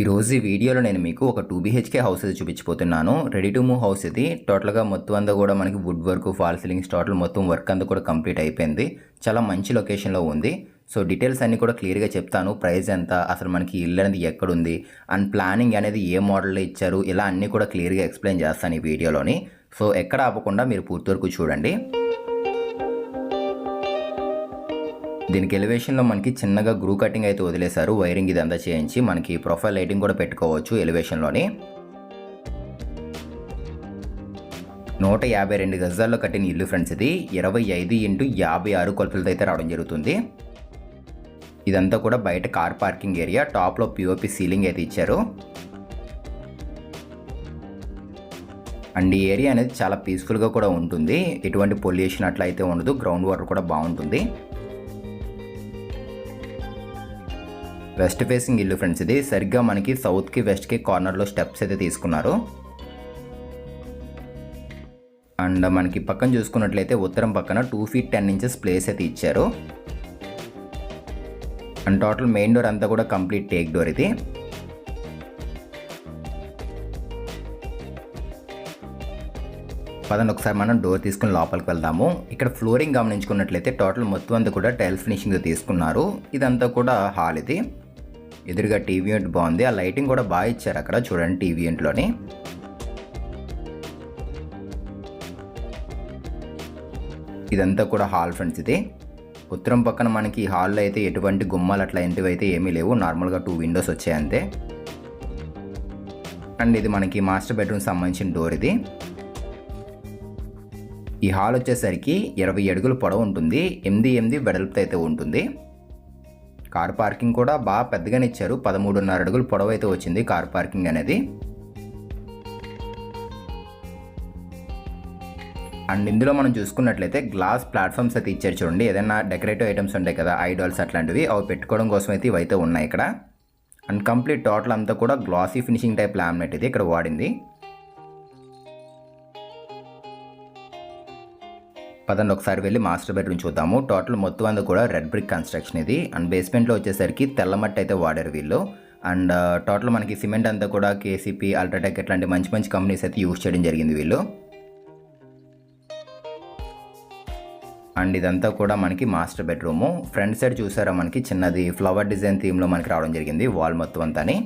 ఈరోజు ఈ వీడియోలో నేను మీకు ఒక టూ బీహెచ్కే హౌస్ అయితే చూపించిపోతున్నాను రెడీ టు మూవ్ హౌస్ ఇది. టోటల్గా మొత్తం అంతా కూడా మనకి wood work fall ceilings total మొత్తం వర్క్ అంతా కూడా కంప్లీట్ అయిపోయింది. చాలా మంచి లొకేషన్లో ఉంది. సో డీటెయిల్స్ అన్నీ కూడా క్లియర్గా చెప్తాను. ప్రైస్ ఎంత? అసలు మనకి ఇల్లు అనేది ఎక్కడుంది? అండ్ ప్లానింగ్ అనేది ఏ మోడల్లో ఇచ్చారు? ఇలా అన్నీ కూడా క్లియర్గా ఎక్స్ప్లెయిన్ చేస్తాను ఈ వీడియోలోని. సో ఎక్కడ ఆపకుండా మీరు పూర్తి వరకు చూడండి. దీనికి ఎలివేషన్లో మనకి చిన్నగా గ్రూ కటింగ్ అయితే వదిలేశారు. వైరింగ్ ఇదంతా చేయించి మనకి ప్రొఫైల్ లైటింగ్ కూడా పెట్టుకోవచ్చు ఎలివేషన్లోని నూట యాభై రెండు గజాల్లో కట్టిన ఇల్లు ఫ్రెండ్స్ ఇది. ఇరవై ఐదు ఇంటూ యాభై ఆరు కొలతలతో అయితే రావడం జరుగుతుంది. ఇదంతా కూడా బయట కార్ పార్కింగ్ ఏరియా టాప్లో పిఓపి సీలింగ్ అయితే ఇచ్చారు. అండ్ ఈ ఏరియా అనేది చాలా పీస్ఫుల్గా కూడా ఉంటుంది. ఎటువంటి పొల్యూషన్ అట్లా అయితే ఉండదు. గ్రౌండ్ వాటర్ కూడా బాగుంటుంది. వెస్ట్ ఫేసింగ్ ఇల్లు ఫ్రెండ్స్ ఇది. సరిగ్గా మనకి సౌత్కి వెస్ట్కి కార్నర్లో స్టెప్స్ అయితే తీసుకున్నారు. అండ్ మనకి పక్కన చూసుకున్నట్లయితే ఉత్తరం పక్కన two feet ten inches place అయితే ఇచ్చారు. అండ్ టోటల్ మెయిన్ డోర్ అంతా కూడా కంప్లీట్ టేక్ డోర్ ఇది. పదండి ఒకసారి మనం డోర్ తీసుకుని లోపలికి వెళ్దాము. ఇక్కడ ఫ్లోరింగ్ గమనించుకున్నట్లయితే టోటల్ మొత్తం అంతా కూడా టైల్స్ ఫినిషింగ్ తీసుకున్నారు. ఇదంతా కూడా హాల్ ఇది. ఎదురుగా టీవీ యూనిట్ బాగుంది. ఆ లైటింగ్ కూడా బాగా ఇచ్చారు అక్కడ చూడండి టీవీ యూనిట్లోని ఇదంతా కూడా హాల్ ఫ్రెండ్స్ ఇది. ఉత్తరం పక్కన మనకి ఈ హాల్లో అయితే ఎటువంటి గుమ్మాలు అట్లాంటివి అయితే ఏమీ లేవు. నార్మల్గా టూ విండోస్ వచ్చాయి అంతే. అండ్ ఇది మనకి మాస్టర్ బెడ్రూమ్ సంబంధించిన డోర్ ఇది. ఈ హాల్ వచ్చేసరికి ఇరవై అడుగులు పొడవు ఉంటుంది. ఎనిమిది ఎనిమిది వెడల్పుతో అయితే ఉంటుంది. కార్ పార్కింగ్ కూడా బాగా పెద్దగానే ఇచ్చారు. పదమూడున్నర అడుగులు పొడవు అయితే వచ్చింది కార్ పార్కింగ్ అనేది. అండ్ ఇందులో మనం చూసుకున్నట్లయితే గ్లాస్ ప్లాట్ఫామ్స్ అయితే ఇచ్చారు చూడండి. ఏదైనా డెకరేటివ్ ఐటమ్స్ ఉంటాయి కదా ఐడాల్స్ అట్లాంటివి అవి పెట్టుకోవడం కోసం అయితే ఇవైతే ఉన్నాయి ఇక్కడ. అండ్ కంప్లీట్ టోటల్ అంతా కూడా గ్లాసీ ఫినిషింగ్ టైప్ లామినేట్ ఇది ఇక్కడ వాడింది. పదండి ఒకసారి వెళ్ళి మాస్టర్ బెడ్రూమ్ చూద్దాము. టోటల్ మొత్తం అంతా కూడా రెడ్ బ్రిక్ కన్స్ట్రక్షన్ ఇది. అండ్ బేస్మెంట్లో వచ్చేసరికి తెల్లమట్టి అయితే వాడారు వీళ్ళు. అండ్ టోటల్ uh, మనకి సిమెంట్ అంతా కూడా కేసీపీ అల్ట్రాటెక్ ఇట్లాంటి మంచి మంచి కంపెనీస్ అయితే యూజ్ చేయడం జరిగింది వీళ్ళు. అండ్ ఇదంతా కూడా మనకి మాస్టర్ బెడ్రూము ఫ్రంట్ సైడ్ చూసారా మనకి చిన్నది ఫ్లవర్ డిజైన్ థీమ్లో మనకి రావడం జరిగింది వాల్ మొత్తం అంతాని.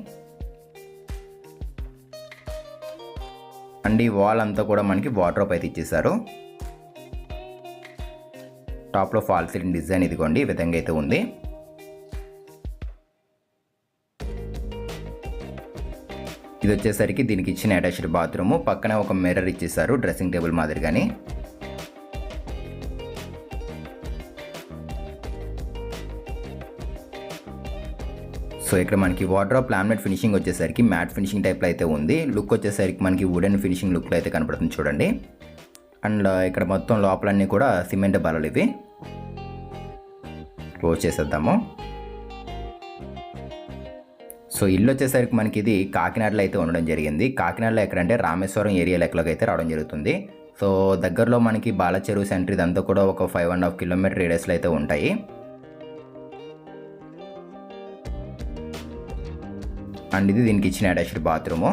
అండ్ ఈ వాల్ అంతా కూడా మనకి వాటర్ అయితే ఇచ్చేసారు టాప్లో ఫాల్ సీలింగ్ డిజైన్ ఇదిగోండి ఈ విధంగా అయితే ఉంది. ఇది వచ్చేసరికి దీనికి ఇచ్చిన అటాచ్డ్ బాత్రూము. పక్కన ఒక మిర్రర్ ఇచ్చేసారు డ్రెస్సింగ్ టేబుల్ మాదిరిగాని. సో ఇక్కడ మనకి వాటర్ లామినేట్ ఫినిషింగ్ వచ్చేసరికి మ్యాట్ ఫినిషింగ్ టైప్లో అయితే ఉంది. లుక్ వచ్చేసరికి మనకి వుడెన్ ఫినిషింగ్ లుక్లో అయితే కనపడుతుంది చూడండి. అండ్ ఇక్కడ మొత్తం లోపలన్నీ కూడా సిమెంట్ బలలు ఇవి. క్లోజ్ చేసేద్దాము. సో ఇల్లు వచ్చేసరికి మనకి ఇది కాకినాడలో అయితే ఉండడం జరిగింది. కాకినాడలో ఎక్కడంటే రామేశ్వరం ఏరియా లెక్కలోకి అయితే రావడం జరుగుతుంది. సో దగ్గరలో మనకి బాలచెరువు సెంటర్ ఇదంతా కూడా ఒక ఫైవ్ అండ్ హాఫ్ కిలోమీటర్ రేడియస్లో అయితే ఉంటాయి. అండ్ ఇది దీనికి ఇచ్చిన అటాచ్డ్ బాత్రూము.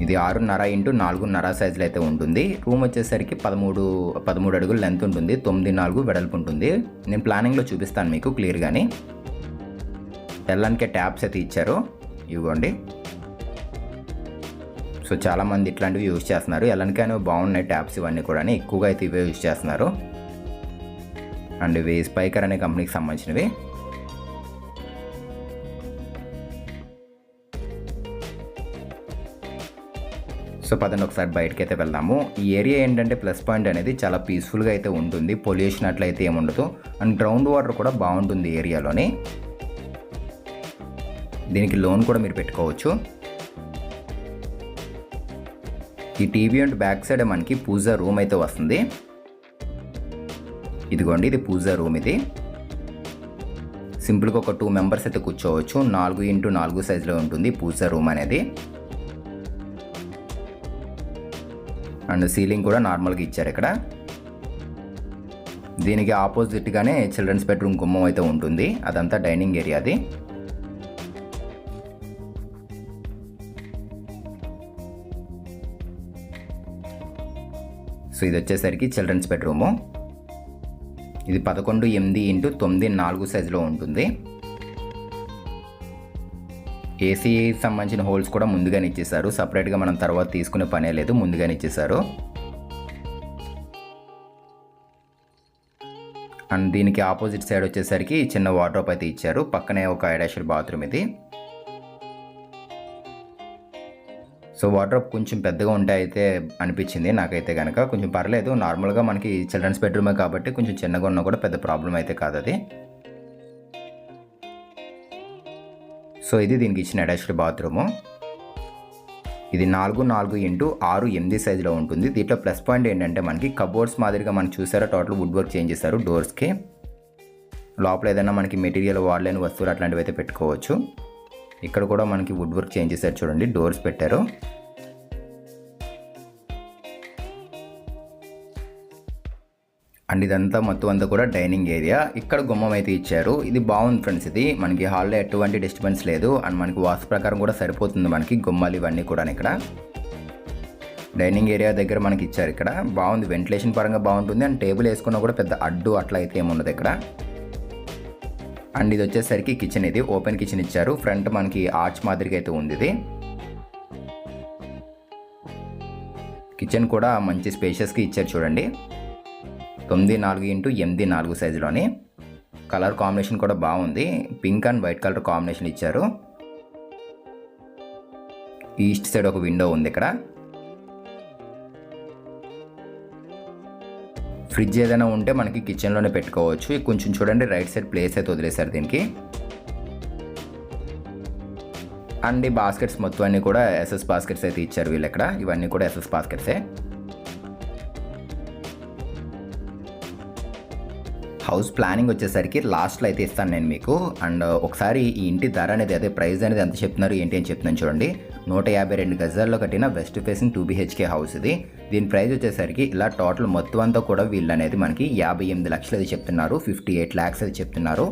ఇది ఆరున్నర ఇంటూ నాలుగున్నర సైజులో అయితే ఉంటుంది. రూమ్ వచ్చేసరికి పదమూడు పదమూడు అడుగులు లెంత్ ఉంటుంది. తొమ్మిది నాలుగు వెడల్పు ఉంటుంది. నేను ప్లానింగ్లో చూపిస్తాను మీకు క్లియర్గాని. తెల్లానికే ట్యాప్స్ అయితే ఇచ్చారు. ఇవ్వండి. సో చాలామంది ఇట్లాంటివి యూజ్ చేస్తున్నారు. ఎలానికైనా బాగున్నాయి ట్యాప్స్ ఇవన్నీ కూడా ఎక్కువగా అయితే ఇవే యూజ్ చేస్తున్నారు. అండ్ ఇవి స్పైకర్ అనే కంపెనీకి సంబంధించినవి. సో పదండి ఒకసారి బయటకి అయితే వెళ్దాము. ఈ ఏరియా ఏంటంటే ప్లస్ పాయింట్ అనేది చాలా పీస్ఫుల్గా అయితే ఉంటుంది. పొల్యూషన్ అట్లయితే ఏముండదు అండ్ గ్రౌండ్ వాటర్ కూడా బాగుంటుంది ఏరియాలోని. దీనికి లోన్ కూడా మీరు పెట్టుకోవచ్చు. ఈ టీవీ అండ్ బ్యాక్ సైడ్ మనకి పూజా రూమ్ అయితే వస్తుంది. ఇదిగోండి ఇది పూజా రూమ్ ఇది. సింపుల్గా ఒక టూ మెంబర్స్ అయితే కూర్చోవచ్చు. నాలుగు ఇంటూ నాలుగు సైజులో ఉంటుంది పూజా రూమ్ అనేది. అండ్ సీలింగ్ కూడా నార్మల్గా ఇచ్చారు ఇక్కడ. దీనికి ఆపోజిట్గానే చిల్డ్రన్స్ బెడ్రూమ్ గుమ్మం అయితే ఉంటుంది. అదంతా డైనింగ్ ఏరియాది. సో ఇది వచ్చేసరికి చిల్డ్రన్స్ బెడ్రూము. ఇది పదకొండు ఎనిమిది ఇంటూ తొమ్మిది నాలుగు సైజులో ఉంటుంది. ఏసీ సంబంధించిన హోల్స్ కూడా ముందుగానే ఇచ్చేసారు సపరేట్గా మనం తర్వాత తీసుకునే పనే లేదు ముందుగానే ఇచ్చేసారు అండ్ దీనికి ఆపోజిట్ సైడ్ వచ్చేసరికి చిన్న వాటర్ అయితే ఇచ్చారు. పక్కనే ఒక ఐడాషల్ బాత్రూమ్ ఇది. సో వాటర్ కొంచెం పెద్దగా ఉంటే అయితే అనిపించింది. నాకైతే కనుక కొంచెం పర్లేదు. నార్మల్గా మనకి చిల్డ్రన్స్ బెడ్రూమే కాబట్టి కొంచెం చిన్నగా ఉన్నా కూడా పెద్ద ప్రాబ్లం అయితే కాదు అది సో ఇది దీనికి ఇచ్చిన అటాచ్డ్ బాత్రూము. ఇది నాలుగు నాలుగు ఇంటూ ఆరు ఎనిమిది సైజులో ఉంటుంది. దీంట్లో ప్లస్ పాయింట్ ఏంటంటే మనకి కబోర్డ్స్ మాదిరిగా మనం చూసారా టోటల్ వుడ్ వర్క్ చేంజ్ చేశారు డోర్స్కి. లోపల ఏదైనా మనకి మెటీరియల్ వాడలేని వస్తువులు అట్లాంటివి అయితే పెట్టుకోవచ్చు. ఇక్కడ కూడా మనకి వుడ్ వర్క్ చేంజ్ చేశారు చూడండి డోర్స్ పెట్టారు. అండ్ ఇదంతా మొత్తం అంతా కూడా డైనింగ్ ఏరియా. ఇక్కడ గుమ్మం అయితే ఇచ్చారు. ఇది బాగుంది ఫ్రెండ్స్ ఇది. మనకి హాల్లో ఎటువంటి డిస్టర్బెన్స్ లేదు. అండ్ మనకి వాస్తు ప్రకారం కూడా సరిపోతుంది మనకి గుమ్మాలు ఇవన్నీ కూడా ఇక్కడ. డైనింగ్ ఏరియా దగ్గర మనకి ఇచ్చారు ఇక్కడ. బాగుంది. వెంటిలేషన్ పరంగా బాగుంటుంది. అండ్ టేబుల్ వేసుకున్నా కూడా పెద్ద అడ్డు అట్లా అయితే ఏముండదు ఇక్కడ. అండ్ ఇది వచ్చేసరికి కిచెన్ ఇది. ఓపెన్ కిచెన్ ఇచ్చారు. ఫ్రంట్ మనకి ఆర్చ్ మాదిరిగా అయితే ఉంది ఇది. కిచెన్ కూడా మంచి స్పేషియస్కి ఇచ్చారు చూడండి. తొమ్మిది నాలుగు ఇంటూ ఎనిమిది నాలుగు సైజులోని కలర్ కాంబినేషన్ కూడా బాగుంది. Pink and white colour combination ఇచ్చారు. ఈస్ట్ సైడ్ ఒక విండో ఉంది ఇక్కడ. ఫ్రిడ్జ్ ఏదైనా ఉంటే మనకి కిచెన్లోనే పెట్టుకోవచ్చు. కొంచెం చూడండి రైట్ సైడ్ ప్లేస్ అయితే వదిలేశారు దీనికి. అండ్ ఈ బాస్కెట్స్ మొత్తం అన్నీ కూడా ఎస్ఎస్ బాస్కెట్స్ అయితే ఇచ్చారు వీళ్ళు ఇక్కడ ఇవన్నీ కూడా ఎస్ఎస్ బాస్కెట్సే. హౌస్ ప్లానింగ్ వచ్చేసరికి లాస్ట్లో అయితే ఇస్తాను నేను మీకు. అండ్ uh, ఒకసారి ఈ ఇంటి ధర అనేది అదే ప్రైస్ అనేది ఎంత చెప్తున్నారు ఏంటి అని చెప్తున్నాను చూడండి. నూట యాభై రెండు గజాల్లో కట్టిన west facing two BHK house ఇది. దీని ప్రైస్ వచ్చేసరికి ఇలా టోటల్ మొత్తం అంతా కూడా వీళ్ళు అనేది మనకి యాభై ఎనిమిది లక్షలు అది చెప్తున్నారు ఫిఫ్టీ ఎయిట్ ల్యాక్స్ అది చెప్తున్నారు.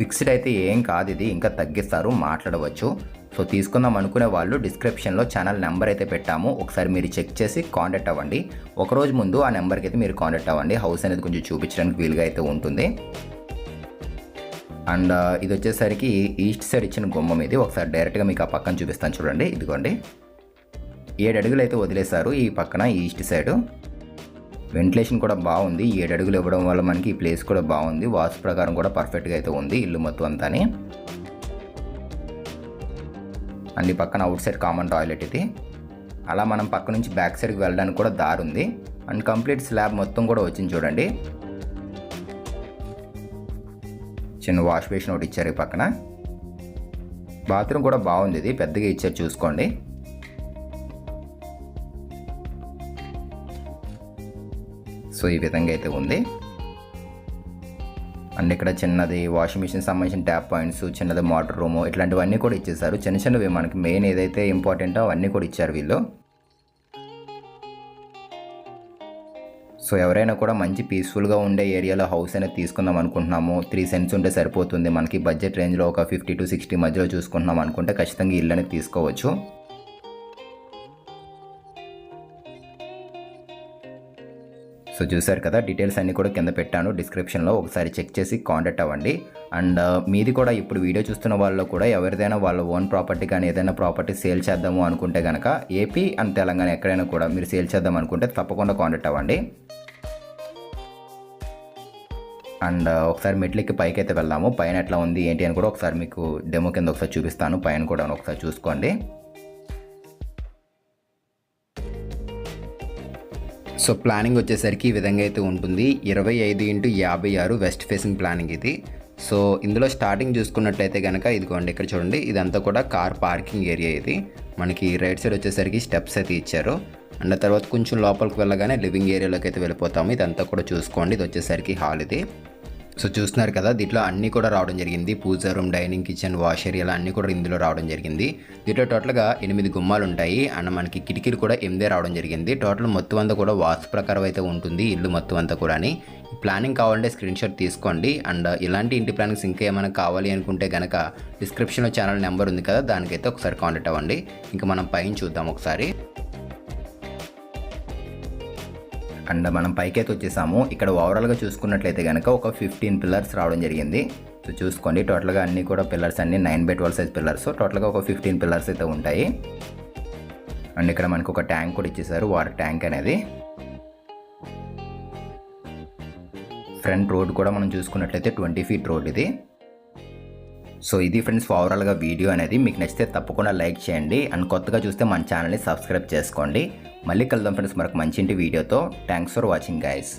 ఫిక్స్డ్ అయితే ఏం కాదు ఇది ఇంకా తగ్గిస్తారు మాట్లాడవచ్చు. సో తీసుకుందాం అనుకునే వాళ్ళు డిస్క్రిప్షన్లో ఛానల్ నెంబర్ అయితే పెట్టాము. ఒకసారి మీరు చెక్ చేసి కాంటాక్ట్ అవ్వండి. ఒకరోజు ముందు ఆ నెంబర్కి అయితే మీరు కాంటాక్ట్ అవ్వండి. హౌస్ అనేది కొంచెం చూపించడానికి వీలుగా అయితే ఉంటుంది. అండ్ ఇది వచ్చేసరికి ఈస్ట్ సైడ్ ఇచ్చిన గుమ్మం ఇది. ఒకసారి డైరెక్ట్గా మీకు ఆ పక్కన చూపిస్తాను చూడండి. ఇదిగోండి. ఏడు అడుగులు అయితే వదిలేశారు ఈ పక్కన ఈస్ట్ సైడు. వెంటిలేషన్ కూడా బాగుంది. ఏడు అడుగులు ఇవ్వడం వల్ల మనకి ఈ ప్లేస్ కూడా బాగుంది. వాస్తు ప్రకారం కూడా పర్ఫెక్ట్గా అయితే ఉంది ఇల్లు మొత్తం అంతానే. అండ్ ఈ పక్కన అవుట్ సైడ్ కామన్ టాయిలెట్ ఇది. అలా మనం పక్క నుంచి బ్యాక్ సైడ్కి వెళ్ళడానికి కూడా దారి ఉంది అండ్ కంప్లీట్ స్లాబ్ మొత్తం కూడా వచ్చింది చూడండి. చిన్న వాష్ బేసిన్ ఒకటి ఇచ్చారు ఈ పక్కన. బాత్రూమ్ కూడా బాగుంది ఇది పెద్దగా ఇచ్చారు చూసుకోండి. సో ఈ విధంగా అయితే ఉంది. అండ్ ఇక్కడ చిన్నది వాషింగ్ మిషన్ సంబంధించిన ట్యాప్ పాయింట్స్ చిన్నది మోటార్ రూము ఇట్లాంటివన్నీ కూడా ఇచ్చేసారు చిన్న చిన్నవి మనకి మెయిన్ ఏదైతే ఇంపార్టెంటో అవన్నీ కూడా ఇచ్చారు వీళ్ళు. సో ఎవరైనా కూడా మంచి పీస్ఫుల్గా ఉండే ఏరియాలో హౌస్ అనేది తీసుకుందాం అనుకుంటున్నాము. త్రీ సెంట్స్ ఉంటే సరిపోతుంది. మనకి బడ్జెట్ రేంజ్లో ఒక ఫిఫ్టీ టు సిక్స్టీ మధ్యలో చూసుకుంటున్నాం అనుకుంటే ఖచ్చితంగా ఇల్లు అనేది తీసుకోవచ్చు. సో చూసారు కదా డీటెయిల్స్ అన్నీ కూడా కింద పెట్టాను. డిస్క్రిప్షన్లో ఒకసారి చెక్ చేసి కాంటాక్ట్ అవ్వండి. అండ్ మీది కూడా ఇప్పుడు వీడియో చూస్తున్న వాళ్ళు కూడా ఎవరిదైనా వాళ్ళ ఓన్ ప్రాపర్టీ కానీ ఏదైనా ప్రాపర్టీ సేల్ చేద్దాము అనుకుంటే కనుక ఏపీ అండ్ తెలంగాణ ఎక్కడైనా కూడా మీరు సేల్ చేద్దాం అనుకుంటే తప్పకుండా కాంటాక్ట్ అవ్వండి. అండ్ ఒకసారి మెట్లకి పైకి అయితే వెళ్దాము. పైన ఎట్లా ఉంది ఏంటి అని కూడా ఒకసారి మీకు డెమో కింద ఒకసారి చూపిస్తాను. పైన కూడా ఒకసారి చూసుకోండి. సో ప్లానింగ్ వచ్చేసరికి ఈ విధంగా అయితే ఉంటుంది. ఇరవై ఐదు ఇంటూ యాభై ఆరు వెస్ట్ ఫేసింగ్ ప్లానింగ్ ఇది. సో ఇందులో స్టార్టింగ్ చూసుకున్నట్లయితే కనుక ఇదిగోండి ఇక్కడ చూడండి ఇదంతా కూడా కార్ పార్కింగ్ ఏరియా ఇది. మనకి రైట్ సైడ్ వచ్చేసరికి స్టెప్స్ అయితే ఇచ్చారు. అండ్ తర్వాత కొంచెం లోపలికి వెళ్ళగానే లివింగ్ ఏరియాలోకి అయితే వెళ్ళిపోతాము. ఇదంతా కూడా చూసుకోండి. ఇది వచ్చేసరికి హాల్ ఇది. సో చూస్తున్నారు కదా దీంట్లో అన్నీ కూడా రావడం జరిగింది. Puja room dining kitchen wash ఏరియాలు అన్నీ కూడా ఇందులో రావడం జరిగింది. దీంట్లో టోటల్గా ఎనిమిది గుమ్మాలు ఉంటాయి అండ్ మనకి కిటికీలు కూడా ఎనిమిదే రావడం జరిగింది. టోటల్ మొత్తం అంతా కూడా వాస్తు ప్రకారం అయితే ఉంటుంది ఇల్లు మొత్తం అంతా కూడా ప్లానింగ్ కావాలంటే స్క్రీన్ షాట్ తీసుకోండి. అండ్ ఇలాంటి ఇంటి ప్లానింగ్స్ ఇంకా ఏమైనా కావాలి అనుకుంటే కనుక డిస్క్రిప్షన్లో ఛానల్ నెంబర్ ఉంది కదా దానికైతే ఒకసారి కాంటాక్ట్ అవ్వండి. ఇంకా మనం పైన చూద్దాం ఒకసారి. అండ్ మనం పైకైతే వచ్చేసాము. ఇక్కడ ఓవరాల్గా చూసుకున్నట్లయితే కనుక ఒక ఫిఫ్టీన్ పిల్లర్స్ రావడం జరిగింది. సో చూసుకోండి టోటల్గా అన్నీ కూడా పిల్లర్స్ అన్ని nine by twelve size pillars టోటల్గా ఒక ఫిఫ్టీన్ పిల్లర్స్ అయితే ఉంటాయి. అండ్ ఇక్కడ మనకు ఒక ట్యాంక్ కూడా ఇచ్చేసారు వాటర్ ట్యాంక్ అనేది. ఫ్రంట్ రోడ్ కూడా మనం చూసుకున్నట్లయితే ట్వంటీ ఫీట్ రోడ్ ఇది. సో ఇది ఫ్రెండ్స్ ఓవరాల్గా వీడియో అనేది. మీకు నచ్చితే తప్పకుండా లైక్ చేయండి. అండ్ కొత్తగా చూస్తే మన ఛానల్ని సబ్స్క్రైబ్ చేసుకోండి. మళ్ళీ కలుద్దాం ఫ్రెండ్స్ మరొక మంచి ఇంటి వీడియోతో. Thanks for watching guys